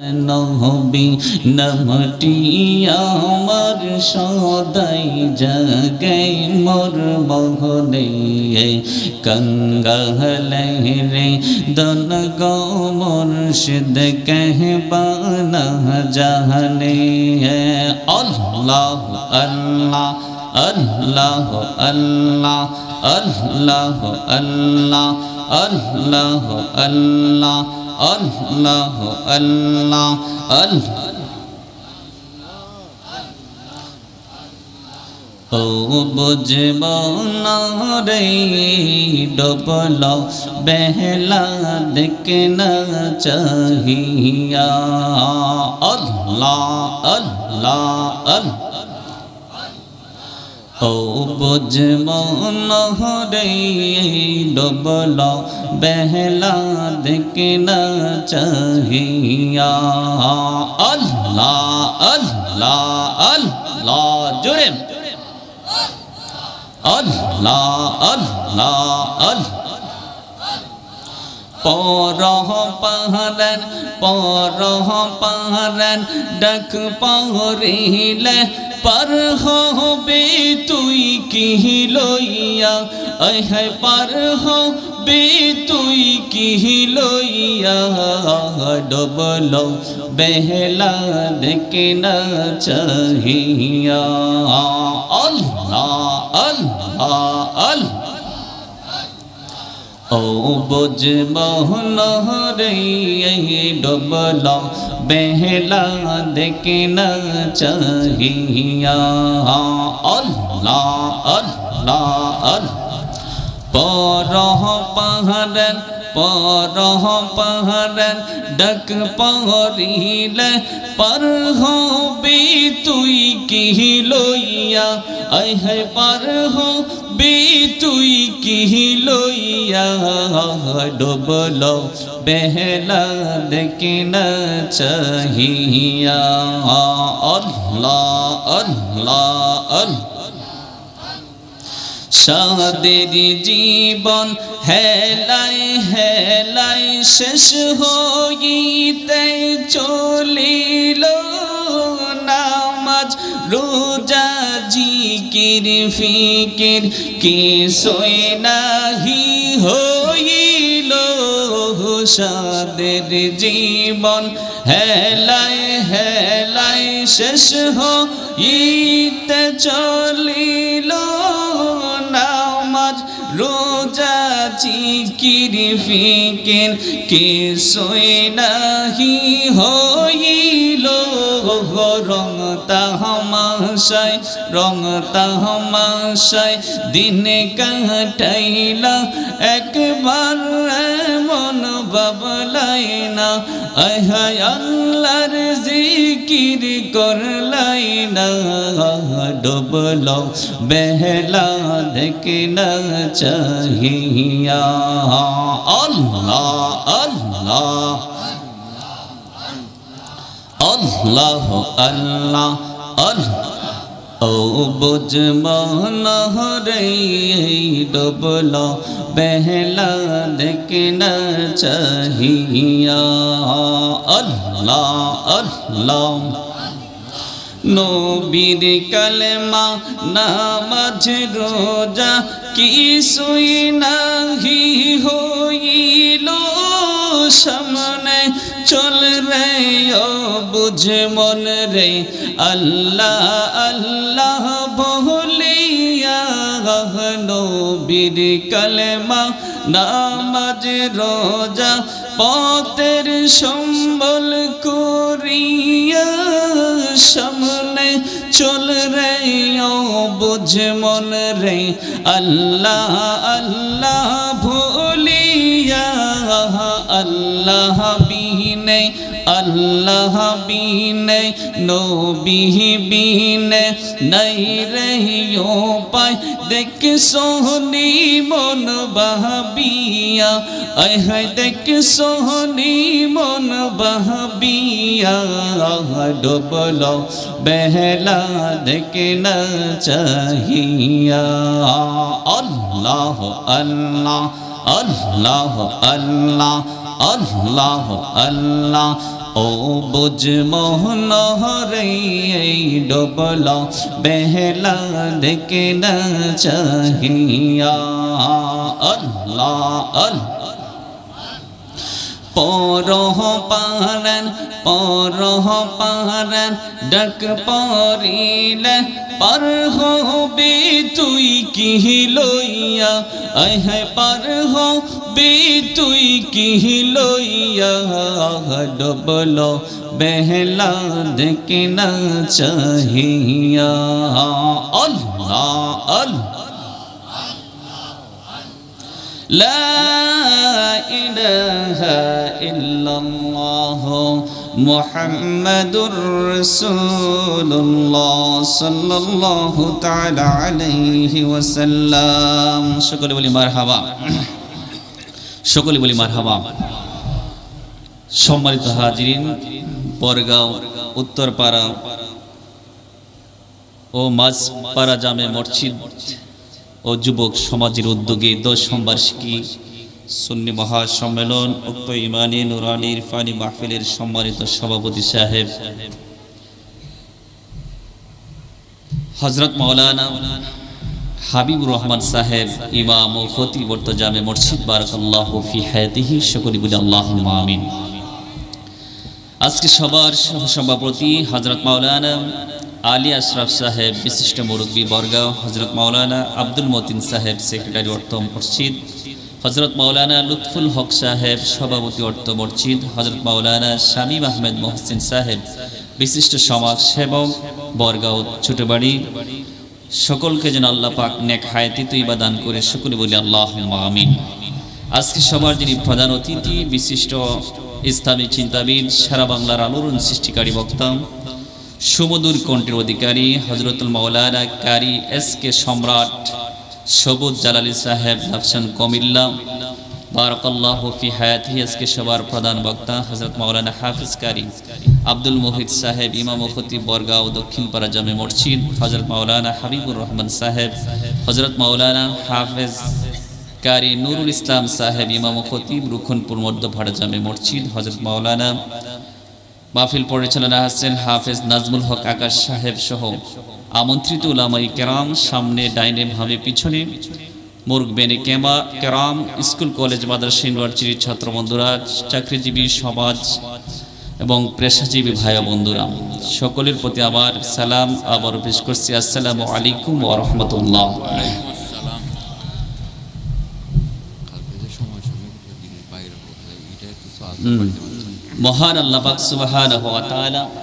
নহবি নামটি আমার সদাই জাগে মোর বহনে। কঙ্গহলে দন গো মুর্শিদ কহবানা জাহনে। আল্লাহ আল্লাহ আল্লাহ আল্লাহ আল্লাহ আল্লাহ আল্লাহ আল্লাহ। আল্লাহ আল্লাহ আল্লাহ। ও বুঝব না রে ডবল বেহলা দেখনা চাহিয়া। আল্লাহ আল্লাহ আল্লাহ। ও বুঝব নহরে ডবল বেহলা দেখনা চাহিয়া আল্লাহ আল্লাহ আল্লাহ জোরে আল্লাহ আল্লাহ আল্লাহ পরহ পাহারান পরহ পাহারান ডাক পাহরিলে পার হবে তুই কি লইয়া? আহ পার হবে তুই কি লইয়া? ডবল বেহলা দেখে না চাহিয়া। আল্লাহ আল্লাহ আল্লাহ। বুঝ মোহন রে ডবল বেহলা দেখে না চাহিয়া। আল্লাহ আল্লাহ আল্লাহ পরহ পাহাড়ের পরহ পাহাড়ের ডাক পাহরিলে পার হবি তুই কি লইয়া? আই হে হবি তুই কি লইয়া ডুবল? বেহলা দেখে না চাহিয়া। আল্লাহ আল্লাহ আল্লাহ। সাদের জীবন হেলাই হেলাই শেষ হইতে চলিল। রোজা, জিকির, ফিকির কিছুই নাহি হইল সাদের জীবন। হেলাই হেলাই শেষ হইতে চলিল নামাজ। রোজা চিকির ফিকির কিছুই নাহি হইল রং তাহমাশায় রং তাহমাশায় দিন কাটাইলা, একবার মন বাবলাই না আহায় আল্লাহর জিকির করলাই না ডুবল বেহলা দেখে না চাহিয়া, আল্লাহ আল্লাহ আল্লাহ আল্লাহ আল্লাহ। ও বুঝ মহরে ডুবল বেহলা দেখে না চাহিয়া। আল্লাহ আল্লাহ। নবীর কালেমা নামাজ রোজা কিছুই নাহি হইল। সামনে চল রে, ও বুঝ মন রে। আল্লাহ আল্লাহ বলিয়া নবীর কালেমা, নামাজ, রোজা, পথের সম্বল করিয়া সামনে চল রে, ও বুঝ মন রে। আল্লাহ আল্লাহ ভুলিয়া আল্লাহ বিনে আল্লাহ বিনে নবী বিনে নাই রহিও পাই দেখ সোহনি মন বাহবিয়া, আয় হায় দেখ সোহনি মন বাহবিয়া, ডুবল বেহলা দেখ না চাহিয়া, আল্লাহ আল্লাহ। আল্লাহ আল্লাহ আল্লাহ আল্লাহ। ও বুঝ মোহন ডবল বেহলা দেখে না চাহিয়া। আল্লাহ আল্লাহ। পরহ পারেন পরহ পারেন ডাক পরিলে পার হবে তুই কি লইয়া? আহ পার হবে তুই কি লইয়া? ডবল বেহলা দেখে না চাহিয়া। আল্লাহ আল্লাহ। لا إله إلا الله محمد رسول الله صلى الله تعالى عليه وسلم সকলে বলি মারহাবা সকলে বলি মারহাবা সম্মানিত হাজিরিন বরগাঁও উত্তরপাড়া ও মাঝপাড়া জামে মসজিদ ও যুবক সমাজের উদ্যোগে দশম বার্ষিকী সুন্নি মহাসম্মেলন, উক্ত ইমানি নুরানি ইরফানি মাহফিলের সম্মানিত সভাপতি সাহেব। হজরত মাওলানা হাবিবুর রহমান সাহেব, ইমাম ও খতিবর্ত জামে মসজিদ, বারাকাল্লাহ ফি হায়াতিহি, সকলি বলে আল্লাহ আমিন। আজকে সবার সভাপতি হজরত মাওলানা আলী আশরাফ সাহেব, বিশিষ্ট মুরব্বী বরগাঁও হজরত মাওলানা আব্দুল মতিন সাহেব, সেক্রেটারি অর্থ মসজিদ হজরত মাওলানা লুৎফুল হক সাহেব, সভাপতি অর্থ মসজিদ হজরত মাওলানা শামীম আহমেদ মহসিন সাহেব, বিশিষ্ট সমাজ সেবক, বরগাঁও ছোটবাড়ি। সকলকে যেন আল্লাহ পাক নেক হায়াতি তুই বা দান করে, সকলে বলি আল্লাহ আমিন। আজকে সবার যিনি প্রধান অতিথি, বিশিষ্ট ইসলামী চিন্তাবিদ, সারা বাংলার আলোড়ন সৃষ্টিকারী বক্তা সুমধুর কণ্ঠের অধিকারী হজরতুল মাওলানা কারি এস কে সম্রাট সবুজ জালালি সাহেব নাফসান কমিল্লা। বারকাল্লাহ ফি হায়াতি আজকে সবার প্রধান বক্তা হজরত মাওলানা হাফিজ কারি আব্দুল মোহিত সাহেব, ইমাম খতিব বরগাঁও দক্ষিণপাড়া জামে মসজিদ হজরত মাওলানা হাবিবুর রহমান সাহেব হজরত মাওলানা হাফেজ কারি নুরুল ইসলাম সাহেব, ইমাম খতিব রুখনপুর মধ্যভাড়া জামে মসজিদ হজরত মাওলানা মাহফিল পরিচালনা হাসেন হাফেজ নাজমুল হক আকাশ সাহেব সহ আমন্ত্রিত উলামাই কেরাম সামনে ডাইনে ভাবে পিছনে মুরগ বেনে কেমা কেরাম স্কুল কলেজ মাদ্রাসা ইউনিভার্সিটির ছাত্র বন্ধুরা চাকরিজীবী সমাজ এবং পেশাজীবী ভাই বন্ধুরা সকলের প্রতি আমার সালাম আবার পেশ করছি। আসসালামু আলাইকুম ওয়া রাহমাতুল্লাহ। সালাম কালকে যে সময় সময় দিনের বাইরে কোথায় এটা কিছু আগে হুম। পারতে পারছেন মহান আল্লাহ পাক সুবহানাহু ওয়া তাআলা